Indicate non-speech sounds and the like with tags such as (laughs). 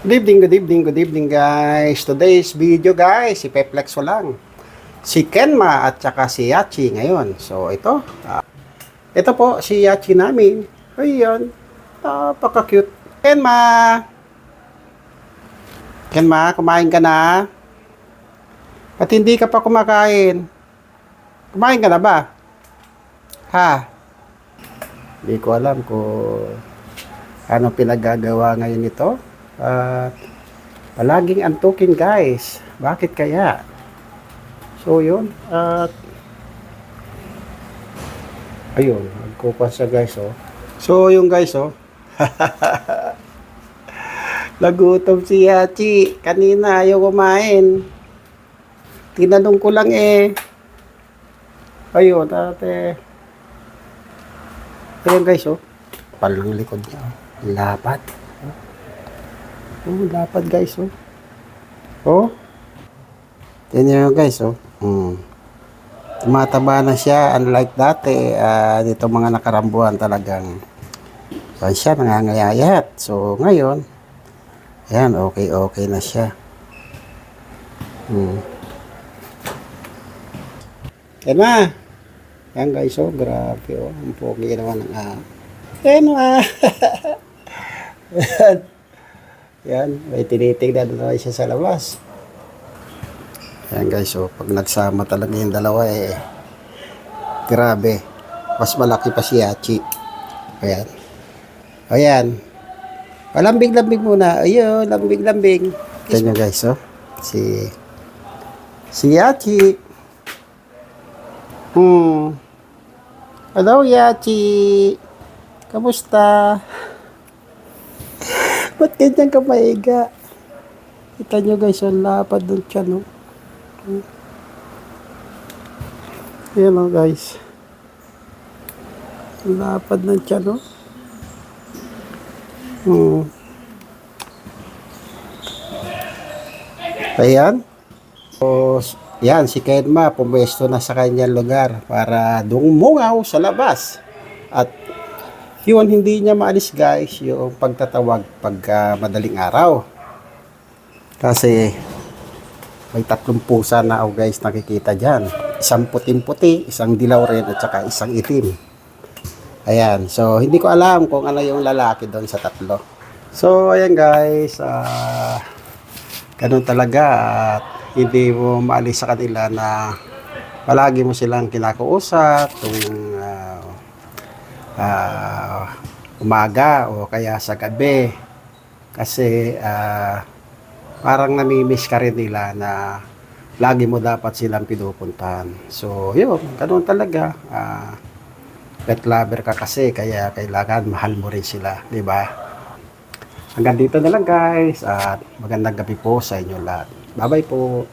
Good evening, good evening, good evening guys. Today's video guys, si Peplex ko lang. Si Kenma at saka si Yachi ngayon. So ito, ah, ito po si Yachi namin. Ayan, napaka-cute. Kenma! Kenma, kumain ka na? At hindi ka pa kumakain. Kumain ka na ba? Ha? Hindi ko alam kung ano pinagagawa ngayon ito. At palaging antukin guys. Bakit kaya? So yun. At ayun. Nagkukuha siya guys oh. So yung guys oh. (laughs) Nagutom si Yachi. Kanina ayaw kumain. Tinanong ko lang eh. Ayun, ate. Ayun guys oh. Palang likod niya oh. Lapat. Oh, dapat guys, oh. Oh. Yan yun guys, oh. Hmm. Tumataba na siya, unlike dati, ah, dito mga nakarambuhan talagang yan siya, nangangayayat. So, ngayon, yan, okay, okay na siya. Hmm. Yan na. Yan guys, oh, grabe, oh. Ang pogi naman ng ah. Yan, ah. (laughs) Yan. May tinitignan na naman siya sa labas. Yan guys, so pag nagsama talaga yung dalawa eh, grabe. Mas malaki pa si Yachi. Ayan. Ayan. Palambing-lambing muna. Ayun, lambing-lambing. Tignan nyo guys, oh. Si, si Yachi. Hmm. Hello, Yachi. Kamusta? Ba't ganyan ka maiga? Kita nyo guys, ang lapad ng tiyan, no? Ayan o guys. Ang lapad ng tiyan, no? Hmm. Ayan. So, yan, si Kenma, pumwesto na sa kanyang lugar para dumungaw sa labas. At yun, hindi niya maalis guys, yung pagtatawag pagka madaling araw. Kasi may tatlong pusa na ako guys nakikita dyan. Isang puting-puti, isang dilaw rin at saka isang itim. Ayan, so hindi ko alam kung ano yung lalaki doon sa tatlo. So ayan guys, ah ganun talaga at hindi mo maalis sa kanila na palagi mo silang kinakausap tuwing ah, ah, umaga o kaya sa gabi kasi ah, parang namimiss ka rin nila na lagi mo dapat silang pinupuntahan. So, yun, ganun talaga. Ah, pet lover ka kasi, kaya kailangan mahal mo rin sila, di ba? Hanggang dito na lang guys, at magandang gabi po sa inyo lahat. Bye-bye po.